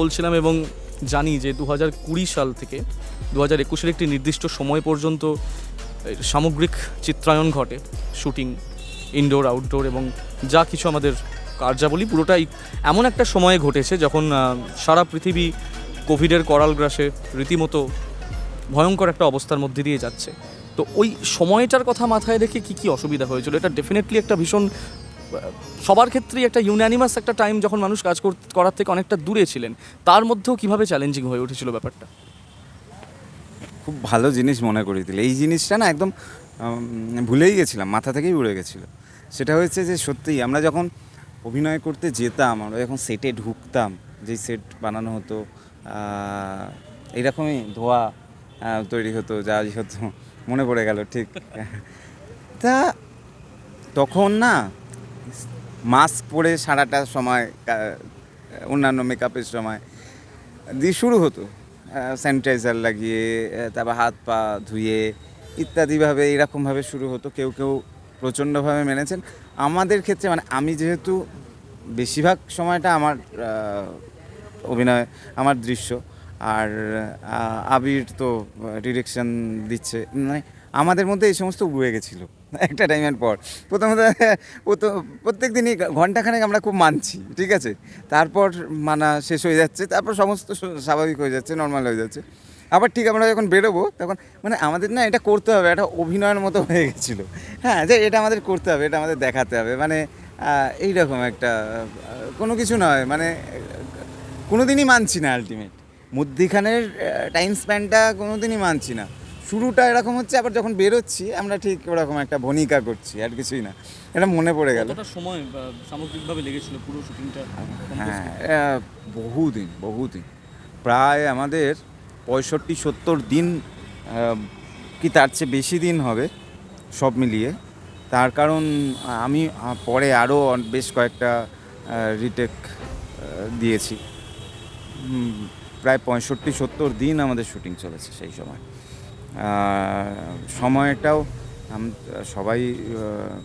বলছিলাম এবং জানি যে দু হাজার কুড়ি সাল থেকে দু হাজার একুশের একটি নির্দিষ্ট সময় পর্যন্ত সামগ্রিক চিত্রায়ন ঘটে, শুটিং ইনডোর আউটডোর এবং যা কিছু আমাদের কার্যাবলী পুরোটাই এমন একটা সময়ে ঘটেছে যখন সারা পৃথিবী কোভিডের করাল গ্রাসে রীতিমতো ভয়ঙ্কর একটা অবস্থার মধ্যে দিয়ে যাচ্ছে। তো ওই সময়টার কথা মাথায় রেখে কি কি অসুবিধা হয়েছিল? এটা ডেফিনেটলি একটা ভীষণ সবার ক্ষেত্রেই একটা ইউনানিমাস একটা টাইম যখন মানুষ কাজ কর- করার থেকে অনেকটা দূরে ছিলেন, তার মধ্যেও কীভাবে চ্যালেঞ্জিং হয়ে উঠেছিল ব্যাপারটা? খুব ভালো জিনিস মনে করিয়ে দিলে। এই জিনিসটা না একদম ভুলেই গেছিলাম, মাথা থেকেই উড়ে গেছিল। সেটা হয়েছে যে সত্যিই আমরা যখন অভিনয় করতে যেতাম, আমরা যখন সেটে ঢুকতাম, যেই সেট বানানো হতো এইরকমই ধোয়া তৈরি হতো, যা হতো, মনে পড়ে গেল, ঠিক। তা তখন না মাস্ক পরে সারাটা সময় অন্যান্য মেকআপের সময় দিয়ে শুরু হতো। স্যানিটাইজার লাগিয়ে তারপর হাত পা ধুয়ে ইত্যাদিভাবে এরকমভাবে শুরু হতো। কেউ কেউ প্রচণ্ডভাবে মেনেছেন। আমাদের ক্ষেত্রে মানে আমি যেহেতু বেশিরভাগ সময়টা আমার অভিনয়, আমার দৃশ্য আর আবির তো ডিরেকশন দিচ্ছে। মানে আমাদের মধ্যে এই সমস্ত উড়ে গেছিল। একটা টাইমের পর প্রথমত প্রথম প্রত্যেক দিনই ঘন্টাখানেক আমরা খুব মানছি, ঠিক আছে? তারপর মানা শেষ হয়ে যাচ্ছে, তারপর সমস্ত স্বাভাবিক হয়ে যাচ্ছে নর্মাল হয়ে যাচ্ছে। আবার ঠিক আমরা যখন বেরোবো, তখন মানে আমাদের না এটা করতে হবে এটা অভিনয়ের মতো হয়ে গেছিল। হ্যাঁ যে এটা আমাদের করতে হবে, এটা আমাদের দেখাতে হবে। মানে এইরকম একটা কোনো কিছু নয় মানে কোনো দিনই মানছি না আলটিমেট মধ্যিখানের টাইম স্প্যানটা কোনো দিনই মানছি না। শুরুটা এরকম হচ্ছে আবার যখন বেরোচ্ছি আমরা ঠিক ওরকম একটা ভনিকা করছি আর কিছুই না। এটা মনে পড়ে গেল। সময় সামগ্রিকভাবে লেগেছিল পুরো শুটিংটা? হ্যাঁ বহুদিন বহুদিন। প্রায় আমাদের পঁয়ষট্টি সত্তর দিন কি তার চেয়ে বেশি দিন হবে সব মিলিয়ে। তার কারণ আমি পরে আরও বেশ কয়েকটা রিটেক দিয়েছি। প্রায় পঁয়ষট্টি সত্তর দিন আমাদের শুটিং চলেছে সেই সময়। সময়টাও সবাই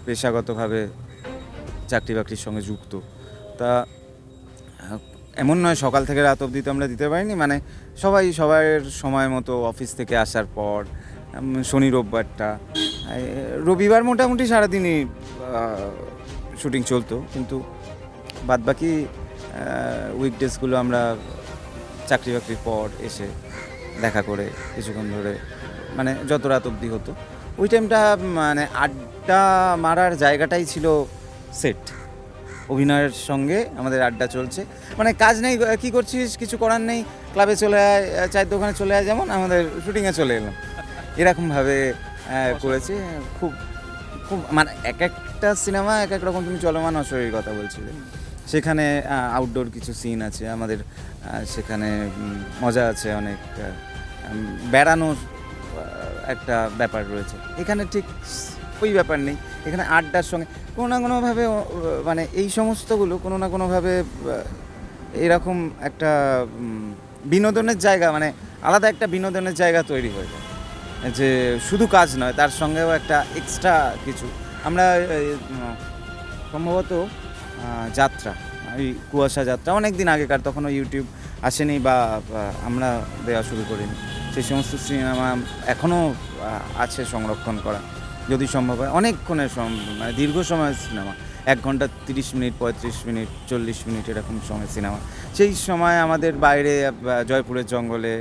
পেশাগতভাবে চাকরি বাকরির সঙ্গে যুক্ত। তা, এমন নয় সকাল থেকে রাত অবধি তো আমরা দিতে পারিনি মানে সবাই, সবার সময় মতো অফিস থেকে আসার পর শনি রোববারটা রবিবার মোটামুটি সারাদিনই শুটিং চলতো, কিন্তু বাদবাকি উইকডেজগুলো আমরা চাকরি বাকরির পর এসে দেখা করে কিছুক্ষণ ধরে মানে যত রাত অবধি হতো। ওই টাইমটা মানে আড্ডা মারার জায়গাটাই ছিল সেট অভিনয়ের সঙ্গে আমাদের আড্ডা চলছে। মানে কাজ নেই কি করছিস? কিছু করার নেই। ক্লাবে চলে আয় চায়ের দোকানে চলে আয় যেমন আমাদের শুটিংয়ে চলে এলাম। এরকমভাবে করেছি। খুব খুব মানে এক একটা সিনেমা এক এক রকম তুমি চলমান অশরীর কথা বলছিলে। সেখানে আউটডোর কিছু সিন আছে। আমাদের সেখানে মজা আছে অনেক বেড়ানোর একটা ব্যাপার রয়েছে। এখানে ঠিক ওই ব্যাপার নেই। এখানে আড্ডার সঙ্গে কোনো না কোনোভাবে মানে এই সমস্তগুলো কোনো না কোনোভাবে এরকম একটা বিনোদনের জায়গা মানে আলাদা একটা বিনোদনের জায়গা তৈরি হয়ে যায়। যে শুধু কাজ নয়, তার সঙ্গেও একটা এক্সট্রা কিছু। আমরা সম্ভবত যাত্রা, এই কুয়াশা যাত্রা অনেক দিন আগেকার, তখনও ইউটিউব আসেনি বা বা আমরা দেওয়া শুরু করিনি। সেই সমস্ত সিনেমা এখনও আছে সংরক্ষণ করা, যদি সম্ভব হয়। অনেকক্ষণের মানে দীর্ঘ সময়ের সিনেমা। এক ঘণ্টা তিরিশ মিনিট, পঁয়ত্রিশ মিনিট, চল্লিশ মিনিট এরকম সময় সিনেমা। সেই সময় আমাদের বাইরে জয়পুরের জঙ্গলে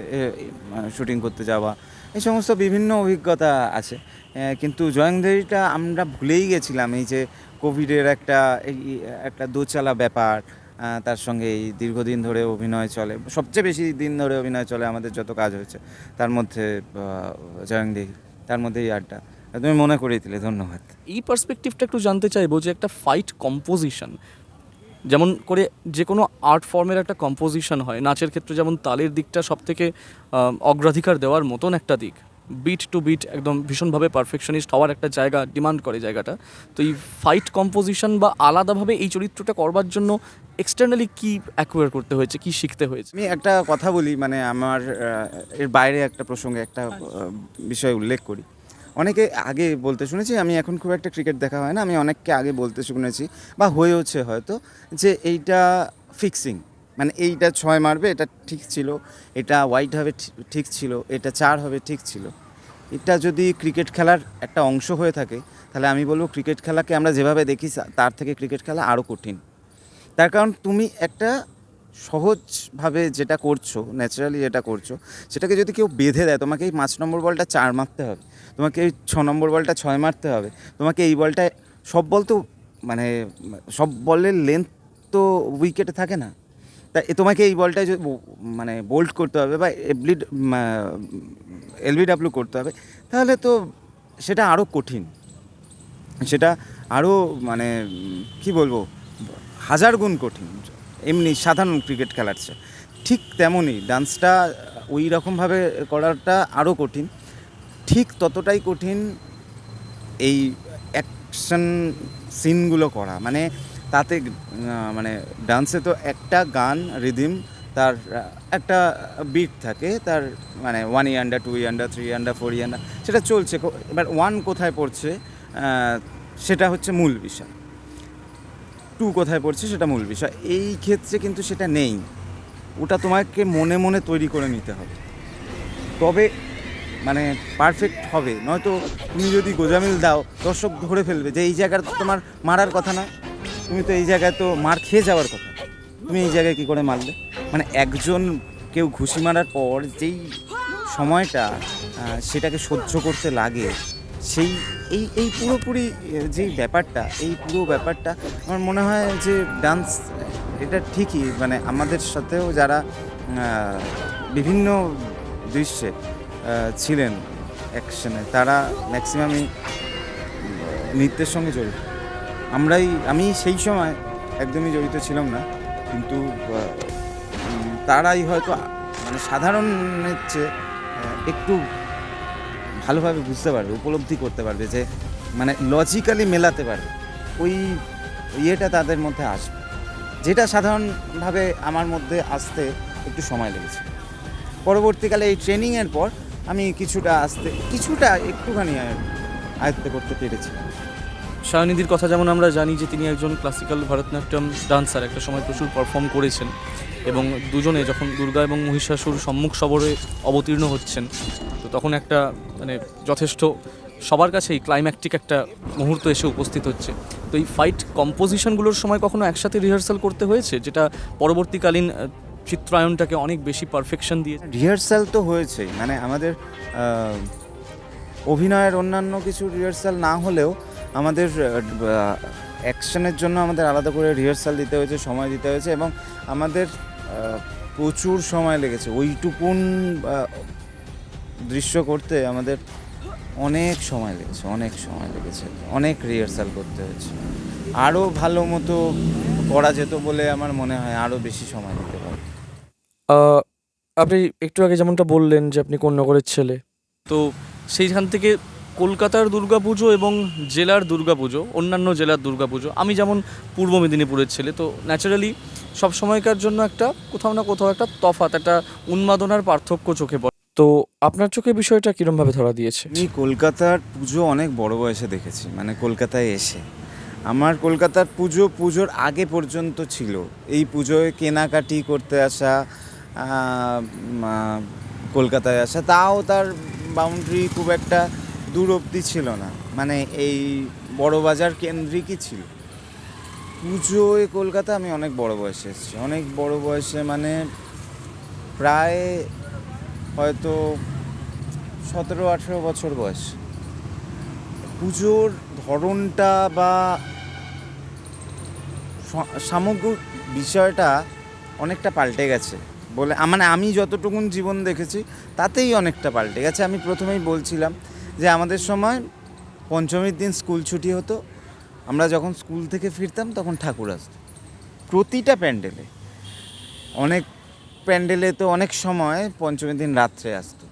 শুটিং করতে যাওয়া, এই সমস্ত বিভিন্ন অভিজ্ঞতা আছে। কিন্তু জয়ংদেরীটা আমরা ভুলেই গেছিলাম, এই যে কোভিডের একটা একটা দোচালা ব্যাপার তার সঙ্গে এই দীর্ঘদিন ধরে অভিনয় চলে। সবচেয়ে বেশি দিন ধরে অভিনয় চলে আমাদের যত কাজ হয়েছে, তার মধ্যে জয়ংদেহী তার মধ্যে এই আড্ডা। তুমি মনে করিয়ে দিলে, ধন্যবাদ। এই পার্সপেক্টিভটা একটু জানতে চাইব যে একটা ফাইট কম্পোজিশন যেমন করে যে কোনো আর্ট ফর্মের একটা কম্পোজিশন হয়, নাচের ক্ষেত্রে যেমন তালের দিকটা সব থেকে অগ্রাধিকার দেওয়ার মতন একটা দিক। বিট টু বিট একদম ভীষণভাবে পারফেকশনিস্ট হওয়ার একটা জায়গা ডিমান্ড করে জায়গাটা। তো এই ফাইট কম্পোজিশন বা আলাদাভাবে এই চরিত্রটা করবার জন্য এক্সটার্নালি কি অ্যাকোয়ার করতে হয়েছে, কি শিখতে হয়েছে? আমি একটা কথা বলি মানে আমার এর বাইরে একটা প্রসঙ্গে একটা বিষয় উল্লেখ করি। অনেকে আগে বলতে শুনেছি, আমি এখন খুব একটা ক্রিকেট দেখা হয় না, আমি অনেককে আগে বলতে শুনেছি, বা হয়েওছে হয়তো, যে এইটা ফিক্সিং মানে এইটা ছয় মারবে, এটা ঠিক ছিল, এটা হোয়াইট হবে ঠিক ছিল, এটা চার হবে ঠিক ছিল। এটা যদি ক্রিকেট খেলার একটা অংশ হয়ে থাকে, তাহলে আমি বলব ক্রিকেট খেলাকে আমরা যেভাবে দেখি তার থেকে ক্রিকেট খেলা আরও কঠিন। তার কারণ তুমি একটা সহজভাবে যেটা করছ ন্যাচারালি যেটা করছ, সেটাকে যদি কেউ বেঁধে দেয়, তোমাকে এই পাঁচ নম্বর বলটা চার মারতে হবে, তোমাকে এই ছ নম্বর বলটা ছয় মারতে হবে, তোমাকে এই বলটা সব বল তো মানে সব বলের লেন্থ তো উইকেটে থাকে না। তা তোমাকে এই বলটায় যদি ব- মানে বোল্ড করতে হবে বা এফলি এলবিডাব্লিউ করতে হবে, তাহলে তো সেটা আরও কঠিন। সেটা আরও মানে কি বলব, হাজার গুণ কঠিন। এমনি সাধারণ ক্রিকেট খেলার চেয়ে। ঠিক তেমনই ডান্সটা ওই রকমভাবে করাটা আরও কঠিন। ঠিক ততটাই কঠিন এই অ্যাকশন সিনগুলো করা। মানে তাতে মানে ডান্সে তো একটা গান, রিদিম, তার একটা বিট থাকে, তার মানে one and a two and a three and a four and a সেটা চলছে। এবার ওয়ান কোথায় পড়ছে সেটা হচ্ছে মূল বিষয়। টু কোথায় পড়ছে, সেটা মূল বিষয়। এই ক্ষেত্রে কিন্তু সেটা নেই। ওটা তোমাকে মনে মনে তৈরি করে নিতে হবে। তবে মানে পারফেক্ট হবে। নয়তো তুমি যদি গোজামিল দাও, দর্শক ধরে ফেলবে যে এই জায়গার তোমার মারার কথা না। তুমি তো এই জায়গায় তো মার খেয়ে যাওয়ার কথা। তুমি এই জায়গায় কী করে মারলে? মানে একজন কেউ ঘুষি মারার পর যেই সময়টা সেটাকে সহ্য করতে লাগে, সেই এই এই পুরোপুরি যেই ব্যাপারটা, এই পুরো ব্যাপারটা আমার মনে হয় যে ডান্স, এটা ঠিকই মানে আমাদের সাথেও যারা বিভিন্ন দৃশ্যে ছিলেন অ্যাকশনে তারা ম্যাক্সিমামই নৃত্যের সঙ্গে জড়িত। আমরাই, আমি সেই সময় একদমই জড়িত ছিলাম না, কিন্তু তারাই হয়তো মানে সাধারণের চেয়ে একটু ভালোভাবে বুঝতে পারবে, উপলব্ধি করতে পারবে যে মানে লজিক্যালি মেলাতে পারবে, ওই ইয়েটা তাদের মধ্যে আসবে। যেটা সাধারণভাবে আমার মধ্যে আসতে একটু সময় লেগেছে। পরবর্তীকালে এই ট্রেনিংয়ের পর আমি কিছুটা আসতে, কিছুটা একটুখানি আয়- আয়ত্ত করতে পেরেছি। সায়নিধির কথা যেমন আমরা জানি যে তিনি একজন ক্লাসিক্যাল ভারতনাট্যম ডান্সার একটা সময় প্রচুর পারফর্ম করেছেন এবং দুজনে যখন দুর্গা এবং মহিষাসুর সম্মুখ সবরে অবতীর্ণ হচ্ছেন, তো তখন একটা মানে যথেষ্ট সবার কাছেই ক্লাইম্যাকটিক একটা মুহূর্ত এসে উপস্থিত হচ্ছে। তো এই ফাইট কম্পোজিশনগুলোর সময় কখনো একসাথে রিহার্সাল করতে হয়েছে, যেটা পরবর্তীকালীন চিত্রায়নটাকে অনেক বেশি পারফেকশন দিয়ে রিহার্সাল তো হয়েছেই মানে আমাদের অভিনয়ের অন্যান্য কিছু রিহার্সাল না হলেও আমাদের অ্যাকশনের জন্য আমাদের আলাদা করে রিহার্সাল দিতে হয়েছে, সময় দিতে হয়েছে এবং আমাদের প্রচুর সময় লেগেছে। ওইটুকুন দৃশ্য করতে আমাদের অনেক সময় লেগেছে, অনেক সময় লেগেছে, অনেক রিহার্সাল করতে হয়েছে। আরও ভালো মতো করা যেত বলে আমার মনে হয় আরও বেশি সময় দিতে পারে আপনি একটু আগে যেমনটা বললেন যে আপনি কোন নগরের ছেলে, তো সেইখান থেকে কলকাতার দুর্গাপুজো এবং জেলার দুর্গাপুজো, অন্যান্য জেলার দুর্গাপুজো, আমি যেমন পূর্ব মেদিনীপুরের ছেলে, তো ন্যাচারালি সব সময়কার জন্য একটা, কোথাও না কোথাও একটা তফাৎ, একটা উন্মাদনার পার্থক্য চোখে পড়ে। তো আপনার চোখে বিষয়টা কিরমভাবে ধরা দিয়েছে? আমি কলকাতার পুজো অনেক বড় বয়সে দেখেছি মানে কলকাতায় এসে। আমার কলকাতার পুজো, পুজোর আগে পর্যন্ত ছিল। এই পুজোয় কেনাকাটি করতে আসা কলকাতায় আসা, তাও তার বাউন্ডারি খুব একটা দূর অবধি ছিল না। মানে এই বড় বাজার কেন্দ্রিকই ছিল। পুজোয় কলকাতা আমি অনেক বড় বয়সে এসেছি। অনেক বড় বয়সে মানে প্রায় হয়তো সতেরো, আঠেরো বছর বয়স। পুজোর ধরনটা বা সামগ্রিক বিষয়টা অনেকটা পাল্টে গেছে বলে মানে আমি যতটুকুন জীবন দেখেছি, তাতেই অনেকটা পাল্টে গেছে। আমি প্রথমেই বলছিলাম যে আমাদের সময় পঞ্চমীর দিন স্কুল ছুটি হতো, আমরা যখন স্কুল থেকে ফিরতাম তখন ঠাকুর আসতো। প্রতিটা প্যান্ডেলে, অনেক প্যান্ডেলে তো অনেক সময় পঞ্চমীর দিন রাত্রে আসতো।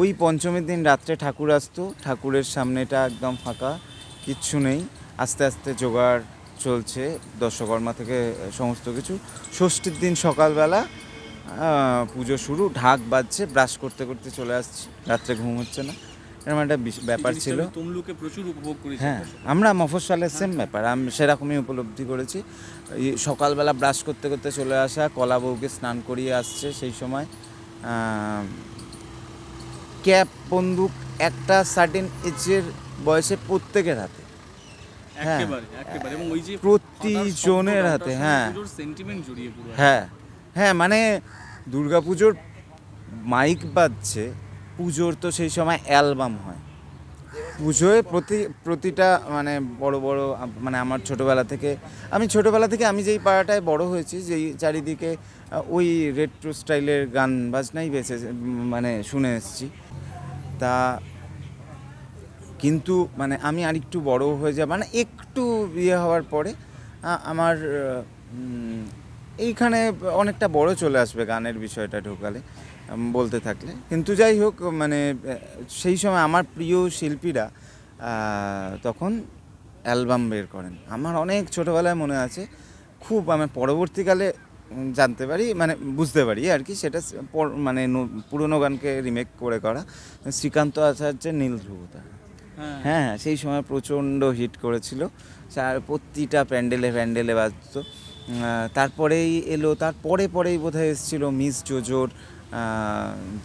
ওই পঞ্চমীর দিন রাত্রে ঠাকুর আসতো, ঠাকুরের সামনেটা একদম ফাঁকা, কিচ্ছু নেই, আস্তে আস্তে জোগাড় চলছে, দশকর্মা থেকে সমস্ত কিছু। ষষ্ঠীর দিন সকালবেলা পুজো শুরু, ঢাক বাজছে, ব্রাশ করতে করতে চলে আসছি, রাত্রে ঘুম হচ্ছে না। এরকম একটা ব্যাপার ছিল। তমলুকে প্রচুর উপভোগ করেছি হ্যাঁ আমরা মফস্বলের সেম ব্যাপার। আমি সেরকমই উপলব্ধি করেছি। সকালবেলা ব্রাশ করতে করতে চলে আসা কলা বউকে স্নান করিয়ে আসছে সেই সময়। ক্যাপ বন্দুক একটা সার্টেন এজের বয়সে প্রত্যেকের হাতে। হ্যাঁ। প্রতিজনের হাতে, হ্যাঁ। হ্যাঁ। হ্যাঁ মানে দুর্গাপুজোর মাইক বাজছে। পুজোর তো সেই সময় অ্যালবাম হয়। পুজোয় প্রতি, প্রতিটা মানে বড় বড় মানে আমার ছোটোবেলা থেকে, আমি ছোটোবেলা থেকে আমি যেই পাড়াটায় বড় হয়েছি, যেই চারিদিকে ওই রেট্রো স্টাইলের গান বাজনাই বেঁচে মানে শুনে এসেছি। তা কিন্তু মানে আমি আরেকটু বড় হয়ে যাব মানে একটু ইয়ে হওয়ার পরে আমার এইখানে অনেকটা বড় চলে আসবে গানের বিষয়টা ঢোকালে। বলতে থাকলে। কিন্তু যাই হোক মানে সেই সময় আমার প্রিয় শিল্পীরা তখন অ্যালবাম বের করেন। আমার অনেক ছোটোবেলায় মনে আছে খুব আমি পরবর্তীকালে জানতে পারি মানে বুঝতে পারি আর কি সেটা মানে পুরনো গানকে রিমেক করে করা শ্রীকান্ত আচার্যের নীল ধ্রুবতা। হ্যাঁ। হ্যাঁ হ্যাঁ, সেই সময় প্রচণ্ড হিট করেছিল। আর প্রতিটা প্যান্ডেলে প্যান্ডেলে বাজতো। তারপরেই এলো তারপরে পরেই বোধহয় এসেছিল মিস জোজোর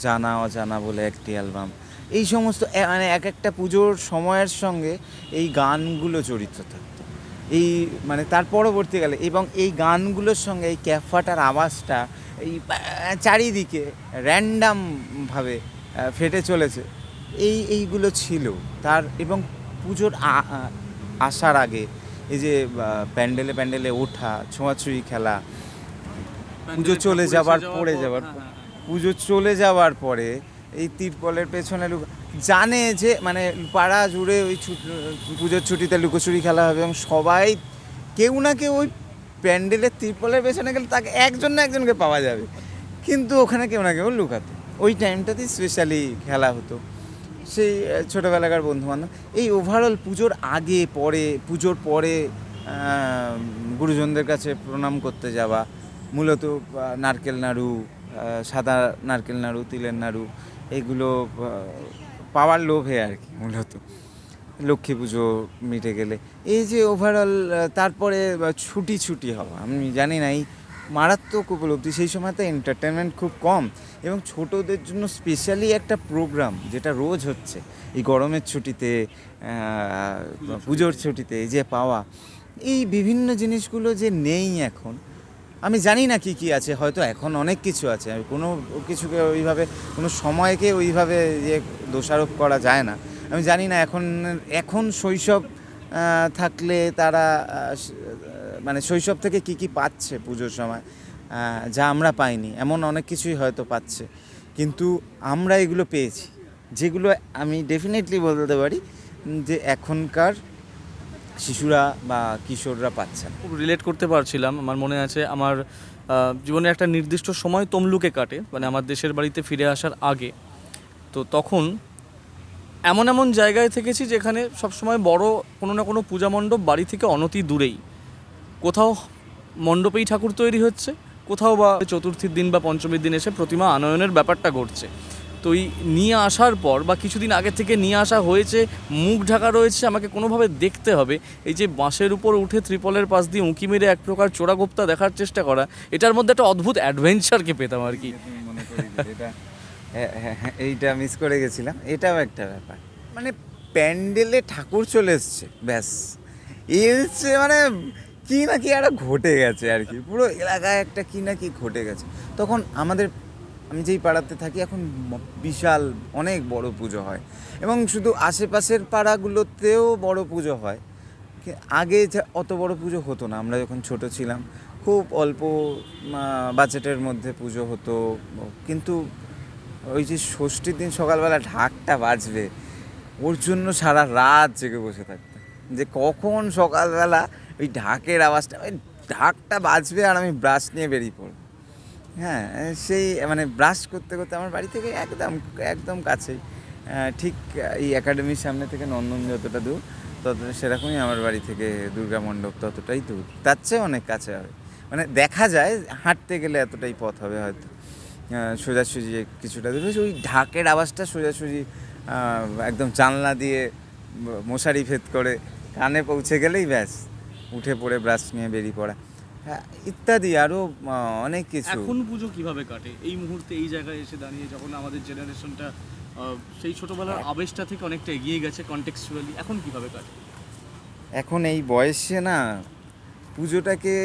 জানা অজানা বলে একটি অ্যালবাম। এই সমস্ত মানে এক একটা পুজোর সময়ের সঙ্গে এই গানগুলো জড়িত থাকতো। এই মানে তার পরবর্তীকালে এবং এই গানগুলোর সঙ্গে এই ক্যাফাটার আওয়াজটা এই চারিদিকে র্যান্ডামভাবে ফেটে চলেছে। এই এইগুলো ছিল। তার এবং পুজোর আসার আগে এই যে প্যান্ডেলে প্যান্ডেলে ওঠা ছোঁয়াছুঁয়ি খেলা পুজো চলে যাবার পড়ে যাবার হ্যাঁ, পুজো চলে যাওয়ার পরে এই তিরপলের পেছনে লুক জানে যে মানে পাড়া জুড়ে ওই পুজোর ছুটিতে লুকোচুরি খেলা হবে এবং সবাই কেউ না কেউ ওই প্যান্ডেলের তিরপলের পেছনে গেলে তাকে একজন না একজনকে পাওয়া যাবে। কিন্তু ওখানে কেউ না কেউ লুকাতো। ওই টাইমটাতেই স্পেশালি খেলা হতো। সেই ছোটোবেলাকার বন্ধুবান্ধব। এই ওভারঅল পুজোর আগে, পরে, পুজোর পরে গুরুজনদের কাছে প্রণাম করতে যাওয়া, মূলত নারকেল নাড়ু সাদা নারকেল নাড়ু, তিলের নাড়ু, এগুলো পাওয়ার লোভে আর কি, মূলত। লক্ষ্মী পুজো মিটে গেলে। এই যে ওভারঅল তারপরে ছুটি ছুটি হওয়া, আমি জানি না, এই মারাত্মক উপলব্ধি, সেই সময় তো এন্টারটেনমেন্ট খুব কম এবং ছোটদের জন্য স্পেশালি একটা প্রোগ্রাম যেটা রোজ হচ্ছে, এই গরমের ছুটিতে পুজোর ছুটিতে যে পাওয়া, এই বিভিন্ন জিনিসগুলো যে নেই এখন আমি জানি না কি কি আছে, হয়তো এখন অনেক কিছু আছে। কোনো কিছুকে ওইভাবে, কোনো সময়কে ওইভাবে ইয়ে দোষারোপ করা যায় না। আমি জানি না এখন এখন শৈশব থাকলে তারা মানে শৈশব থেকে কি কি পাচ্ছে পুজোর সময় যা আমরা পাইনি, এমন অনেক কিছুই হয়তো পাচ্ছে। কিন্তু আমরা এগুলো পেয়েছি। যেগুলো আমি ডেফিনেটলি বলতে পারি যে এখনকার শিশুরা বা কিশোররা পাচ্ছে খুব রিলেট করতে পারছিলাম। আমার মনে আছে আমার জীবনে একটা নির্দিষ্ট সময় তমলুকে কাটে মানে আমার দেশের বাড়িতে ফিরে আসার আগে। তো তখন এমন এমন জায়গায় থেকেছি যেখানে সবসময় বড় কোনো না কোনো পূজা মণ্ডপ বাড়ি থেকে অনতি দূরেই। কোথাও মণ্ডপেই ঠাকুর তৈরি হচ্ছে, কোথাও বা চতুর্থীর দিন বা পঞ্চমীর দিন এসে প্রতিমা আনয়নের ব্যাপারটা ঘটছে। তো এই নিয়ে আসার পর বা কিছুদিন আগে থেকে নিয়ে আসা হয়েছে মুখ ঢাকা রয়েছে আমাকে কোনোভাবে দেখতে হবে। এই যে বাঁশের উপর উঠে ত্রিপলের পাশ দিয়ে উঁকি মেরে এক প্রকার চোরাগোপ্তা দেখার চেষ্টা করা এটার মধ্যে একটা অদ্ভুত অ্যাডভেঞ্চারকে পেতাম আর কি। হ্যাঁ, হ্যাঁ, হ্যাঁ, এইটা মিস করে গেছিলাম এটাও একটা ব্যাপার। মানে প্যান্ডেলে ঠাকুর চলে এসছে ব্যাস। হচ্ছে মানে কি না কি একটা ঘটে গেছে আর কি পুরো এলাকায় একটা কি না কি ঘটে গেছে। তখন আমাদের আমি যেই পাড়াতে থাকি, এখন বিশাল, অনেক বড় পুজো হয়। এবং শুধু আশেপাশের পাড়াগুলোতেও বড় পুজো হয়। আগে যা অত বড় পুজো হতো না, আমরা যখন ছোট ছিলাম, খুব অল্প বাজেটের মধ্যে পুজো হতো। কিন্তু ওই যে ষষ্ঠীর দিন সকালবেলা ঢাকটা বাজবে, ওর জন্য সারা রাত জেগে বসে থাকতাম। যে কখন সকালবেলা ওই ঢাকের আওয়াজটা, ওই ঢাকটা বাজবে আর আমি ব্রাশ নিয়ে বেরিয়ে পড়ব। হ্যাঁ সেই মানে ব্রাশ করতে করতে আমার বাড়ি থেকে একদম একদম কাছেই। ঠিক এই একাডেমির সামনে থেকে নন্দন যতটা দূর তত সেরকমই আমার বাড়ি থেকে দুর্গা মণ্ডপ ততটাই দূর। তার চেয়ে অনেক কাছে হবে। মানে দেখা যায়, হাঁটতে গেলে এতটাই পথ হবে হয়তো। সোজাসুজি কিছুটা দূর। ওই ঢাকের আওয়াজটা সোজাসুজি একদম জানলা দিয়ে মশারি ভেদ করে কানে পৌঁছে গেলেই ব্যাস, উঠে পড়ে ব্রাশ নিয়ে বেরিয়ে পড়া। হ্যাঁ, ইত্যাদি আরও অনেক কিছু। এখন পুজো কীভাবে কাটে? এই মুহূর্তে এই জায়গায় এসে দাঁড়িয়ে যখন আমাদের জেনারেশনটা সেই ছোটবেলার আবেশটা থেকে অনেকটা এগিয়ে গেছে কন্টেক্সচুয়ালি এখন কীভাবে কাটে? এখন এই বয়সে না পুজোটাকে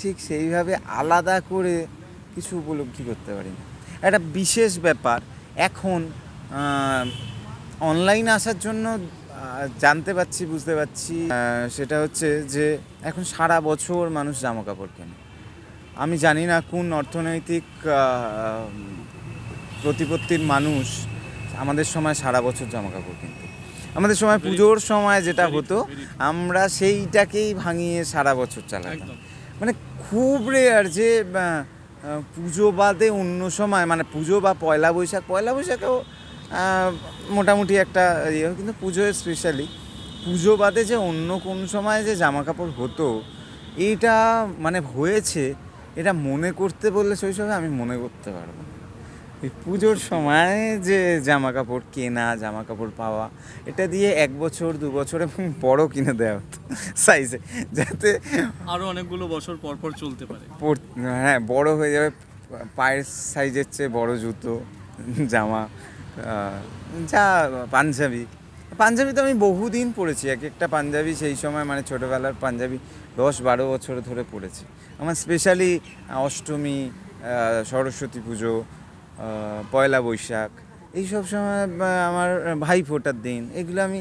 ঠিক সেইভাবে আলাদা করে কিছু উপলব্ধি করতে পারি না। একটা বিশেষ ব্যাপার এখন অনলাইন আসার জন্য জানতে পারছি বুঝতে পারছি আহ, সেটা হচ্ছে যে এখন সারা বছর মানুষ জামা কাপড় কেনে। আমি জানি না কোন অর্থনৈতিক প্রতিপত্তির মানুষ আমাদের সময় সারা বছর জামা কাপড় কিনত। আমাদের সময় পুজোর সময় যেটা হতো. আমরা সেইটাকেই ভাঙিয়ে সারা বছর চালাতাম। মানে খুব রেয়ার যে পুজো বাদে অন্য সময় মানে পুজো বা পয়লা বৈশাখ পয়লা বৈশাখেও মোটামুটি একটা ইয়ে কিন্তু পুজোয় স্পেশালি পুজো বাদে যে অন্য কোন সময় যে জামা কাপড় হতো এইটা মানে হয়েছে এটা মনে করতে বললে শৈশবে আমি মনে করতে পারব এই পুজোর সময় যে জামা কাপড় কেনা জামা কাপড় পাওয়া এটা দিয়ে এক বছর দু বছর এবং বড় কিনে দেওয়া হতো সাইজে যাতে আরও অনেকগুলো বছর পর পর চলতে পারে। হ্যাঁ বড় হয়ে যাবে পায়ের সাইজের চেয়ে বড় জুতো জামা যা পাঞ্জাবি। পাঞ্জাবি তো আমি বহুদিন পড়েছি, এক একটা পাঞ্জাবি সেই সময় মানে ছোটোবেলার পাঞ্জাবি, দশ বারো বছর ধরে পড়েছি। আমার স্পেশালি অষ্টমী সরস্বতী পুজো পয়লা বৈশাখ, এই সব সময় আমার ভাই ফোটার দিন, এগুলো আমি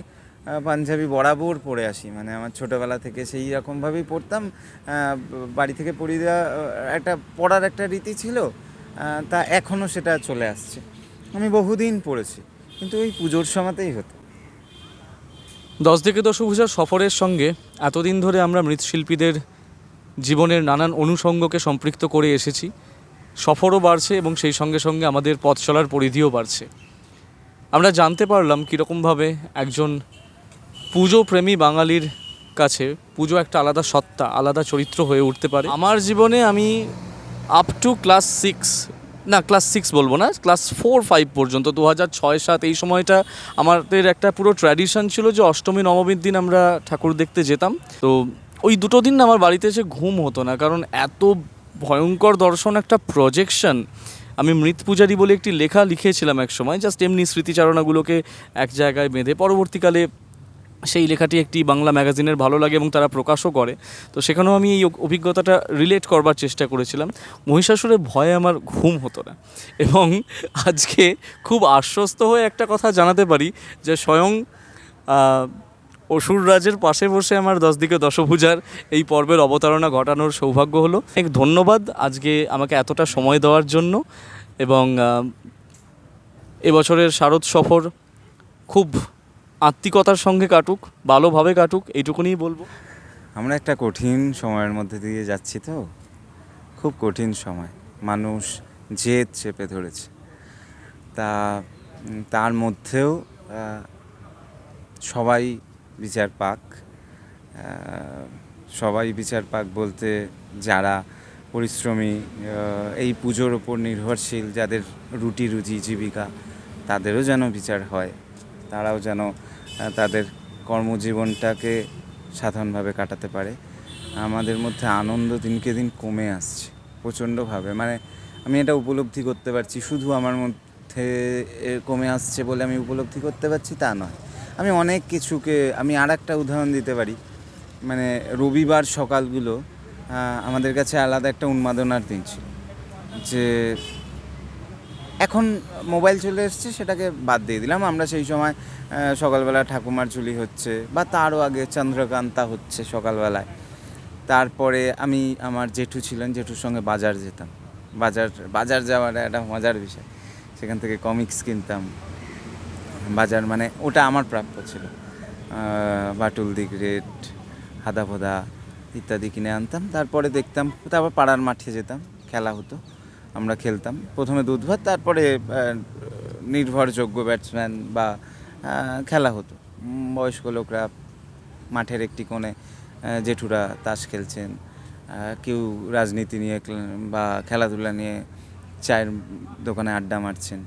পাঞ্জাবি বরাবর পরে আসি। মানে আমার ছোটোবেলা থেকে সেই রকমভাবেই পড়তাম। বাড়ি থেকে পরিয়ে দেওয়া একটা পড়ার একটা রীতি ছিল তা এখনও সেটা চলে আসছে। বহুদিন পড়েছি, কিন্তু ওই পুজোর সময়তেই হতো। দশ থেকে দশভূজার সফরের সঙ্গে এতদিন ধরে আমরা মৃৎশিল্পীদের জীবনের নানান অনুষঙ্গকে সম্পৃক্ত করে এসেছি। সফরও বাড়ছে এবং সেই সঙ্গে সঙ্গে আমাদের পথ চলার পরিধিও বাড়ছে। আমরা জানতে পারলাম কীরকমভাবে একজন পুজো প্রেমী বাঙালির কাছে পুজো একটা আলাদা সত্তা, আলাদা চরিত্র হয়ে উঠতে পারে। আমার জীবনে আমি আপ টু ক্লাস সিক্স না ক্লাস সিক্স বলব না ক্লাস ফোর ফাইভ পর্যন্ত দু হাজার ছয়, সাত, এই সময়টা আমাদের একটা পুরো ট্র্যাডিশন ছিল যে অষ্টমী, নবমীর দিন আমরা ঠাকুর দেখতে যেতাম। তো ওই দুটো দিন আমার বাড়িতে এসে ঘুম হতো না, কারণ এত ভয়ঙ্কর দর্শন, একটা প্রজেকশন আমি মৃত পূজারী বলে একটি লেখা লিখেছিলাম এক সময় জাস্ট এমনি স্মৃতিচারণাগুলোকে এক জায়গায় বেঁধে, পরবর্তীকালে সেই লেখাটি একটি বাংলা ম্যাগাজিনের ভালো লাগে এবং তারা প্রকাশও করে। তো সেখানেও আমি এই অভিজ্ঞতাটা রিলেট করবার চেষ্টা করেছিলাম। মহিষাসুরের ভয়ে আমার ঘুম হতো না এবং আজকে খুব আশ্বস্ত হয়ে একটা কথা জানাতে পারি যে স্বয়ং আহ, অসুর রাজের পাশে বসে আমার দশ দিকে দশভূজার এই পর্বের অবতারণা ঘটানোর সৌভাগ্য হলো। এক ধন্যবাদ আজকে আমাকে এতটা সময় দেওয়ার জন্য এবং এবছরের শারদ সফর খুব আত্মিকতার সঙ্গে কাটুক, ভালোভাবে কাটুক, এইটুকুনিই বলব। আমরা একটা কঠিন সময়ের মধ্যে দিয়ে যাচ্ছি তো। খুব কঠিন সময়। মানুষ জেদ চেপে ধরেছে। তা তার মধ্যেও সবাই বিচার পাক। সবাই বিচার পাক বলতে যারা পরিশ্রমী এই পুজোর ওপর নির্ভরশীল, যাদের রুটি রুজি জীবিকা, তাদেরও যেন বিচার হয়। তারাও যেন তাদের কর্মজীবনটাকে সাধারণভাবে কাটাতে পারে। আমাদের মধ্যে আনন্দ দিনকে দিন কমে আসছে, প্রচণ্ডভাবে। মানে আমি এটা উপলব্ধি করতে পারছি, শুধু আমার মধ্যে কমে আসছে বলে আমি উপলব্ধি করতে পারছি তা নয়। আমি অনেক কিছুকে, আমি আর একটা উদাহরণ দিতে পারি। মানে রবিবার সকালগুলো আমাদের কাছে আলাদা একটা উন্মাদনার দিন ছিল। যে এখন মোবাইল চলে এসছে, সেটাকে বাদ দিয়ে দিলাম। আমরা সেই সময় সকালবেলা ঠাকুমার ঝুলি হচ্ছে বা তারও আগে চন্দ্রকান্তা হচ্ছে সকালবেলায়। তারপরে আমি আমার জেঠু ছিলেন, জেঠুর সঙ্গে বাজার যেতাম। বাজার বাজার যাওয়ার একটা মজার বিষয়। সেখান থেকে কমিক্স কিনতাম। বাজার মানে ওটা আমার প্রাপ্য ছিল। বাটুল দি গ্রেট হাদা ইত্যাদি কিনে আনতাম। তারপরে দেখতাম, তারপর পাড়ার মাঠে যেতাম, খেলা হতো। আমরা খেলতাম। প্রথমে দুধ ভাত তারপরে নির্ভরযোগ্য ব্যাটসম্যান বা খেলা হতো। বয়স্ক লোকরা মাঠের একটি কোণে জেঠুরা তাস খেলছেন। কেউ রাজনীতি নিয়ে বা খেলাধুলা নিয়ে চায়ের দোকানে আড্ডা মারছেন।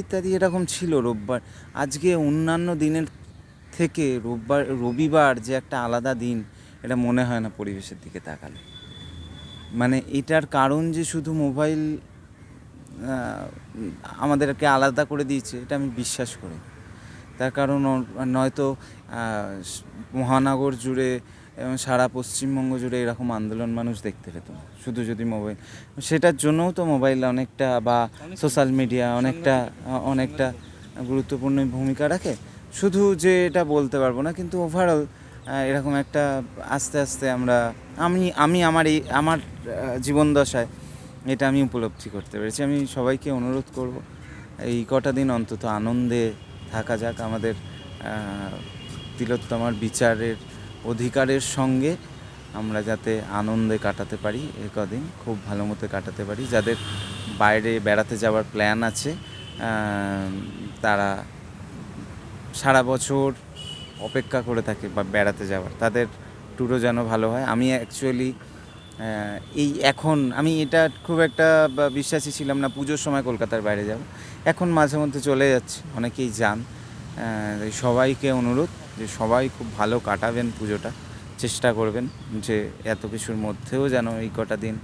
ইত্যাদি এরকম ছিল রোববার। আজকে অন্যান্য দিনের থেকে রোববার, রবিবার যে একটা আলাদা দিন, এটা মনে হয় না পরিবেশের দিকে তাকালে। মানে এটার কারণ যে শুধু মোবাইল আমাদেরকে আলাদা করে দিয়েছে এটা আমি বিশ্বাস করি। তার কারণ নয়তো মহানগর জুড়ে এবং সারা পশ্চিমবঙ্গ জুড়ে এরকম আন্দোলন মানুষ দেখতে পেত শুধু যদি মোবাইল। সেটার জন্যও তো মোবাইল অনেকটা বা সোশ্যাল মিডিয়া অনেকটা অনেকটা গুরুত্বপূর্ণ ভূমিকা রাখে। শুধু যে এটা বলতে পারব না কিন্তু ওভারঅল এরকম একটা আস্তে আস্তে আমরা, আমি আমি আমার এই, আমার জীবনদশায় এটা আমি উপলব্ধি করতে পেরেছি। আমি সবাইকে অনুরোধ করব, এই কটা দিন অন্তত আনন্দে থাকা যাক আমাদের তিলোত্তমার বিচারের অধিকারের সঙ্গে আমরা যাতে আনন্দে কাটাতে পারি এই কদিন, খুব ভালো মতো কাটাতে পারি। যাদের বাইরে বেড়াতে যাওয়ার প্ল্যান আছে তারা সারা বছর অপেক্ষা করে থাকে বা বেড়াতে যাওয়ার। তাদের ট্যুরও যেন ভালো হয়। আমি অ্যাকচুয়ালি এই এখন, আমি এটা খুব একটা বিশ্বাসী ছিলাম না, পুজোর সময় কলকাতার বাইরে যাব। এখন মাঝে মধ্যে চলে যাচ্ছে, অনেকেই যান। সবাইকে অনুরোধ যে সবাই খুব ভালো কাটাবেন পুজোটা, চেষ্টা করবেন যে এত কিছুর মধ্যেও যেন এই কটা দিন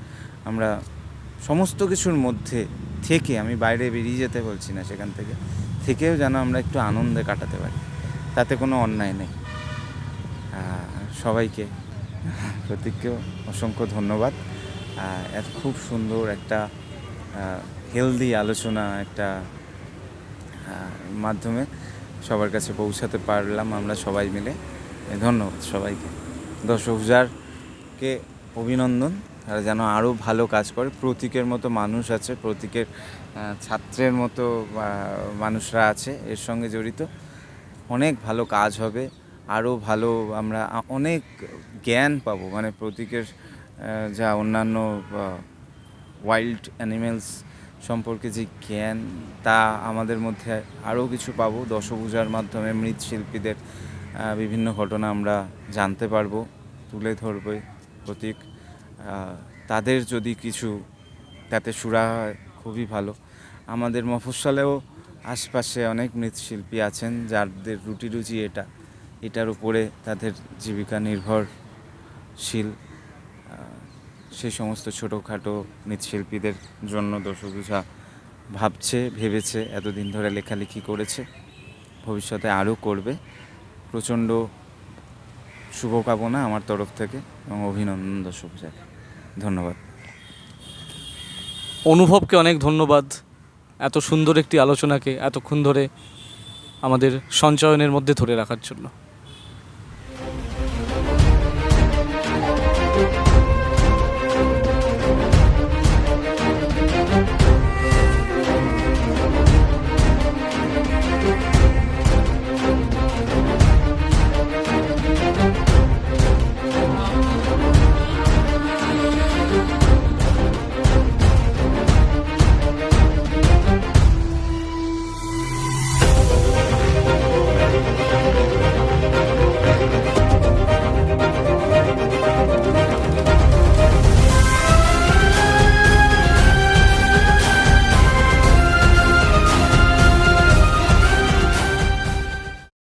আমরা সমস্ত কিছুর মধ্যে থেকে, আমি বাইরে বেরিয়ে যেতে বলছি না সেখান থেকে, থেকেও যেন আমরা একটু আনন্দে কাটাতে পারি। তাতে কোনো অন্যায় নেই। সবাইকে প্রতীককেও অসংখ্য ধন্যবাদ। এত খুব সুন্দর একটা হেলদি আলোচনা একটা মাধ্যমে সবার কাছে পৌঁছাতে পারলাম আমরা সবাই মিলে। ধন্যবাদ সবাইকে। দর্শক কে অভিনন্দন, তারা যেন আরও ভালো কাজ করে। প্রতীকের মতো মানুষ আছে, প্রতীকের ছাত্রের মতো মানুষরা আছে, এর সঙ্গে জড়িত। অনেক ভালো কাজ হবে, আরও ভালো আমরা অনেক জ্ঞান পাবো। মানে প্রতীকের যা অন্যান্য ওয়াইল্ড অ্যানিমেলস সম্পর্কে যে জ্ঞান, তা আমাদের মধ্যে আরও কিছু পাবো। দশভূজার মাধ্যমে মৃৎশিল্পীদের বিভিন্ন ঘটনা আমরা জানতে পারব, তুলে ধরবে প্রতীক। তাদের যদি কিছু, তাতে সুরা হয়, খুবই ভালো। আমাদের মফস্বলেও আশপাশে অনেক মৃৎশিল্পী আছেন যাদের রুটি রুচি এটা, এটার উপরে তাদের জীবিকা নির্ভরশীল। সেই সমস্ত ছোটোখাটো মৃৎশিল্পীদের জন্য দশভূজা ভাবছে, ভেবেছে, এতদিন ধরে লেখালেখি করেছে। ভবিষ্যতে আরও করবে। প্রচণ্ড শুভকামনা আমার তরফ থেকে এবং অভিনন্দন দশভূজাকে ধন্যবাদ। অনুভবকে অনেক ধন্যবাদ। এত সুন্দর একটি আলোচনাকে এতক্ষণ ধরে আমাদের সঞ্চয়নের মধ্যে ধরে রাখার জন্য।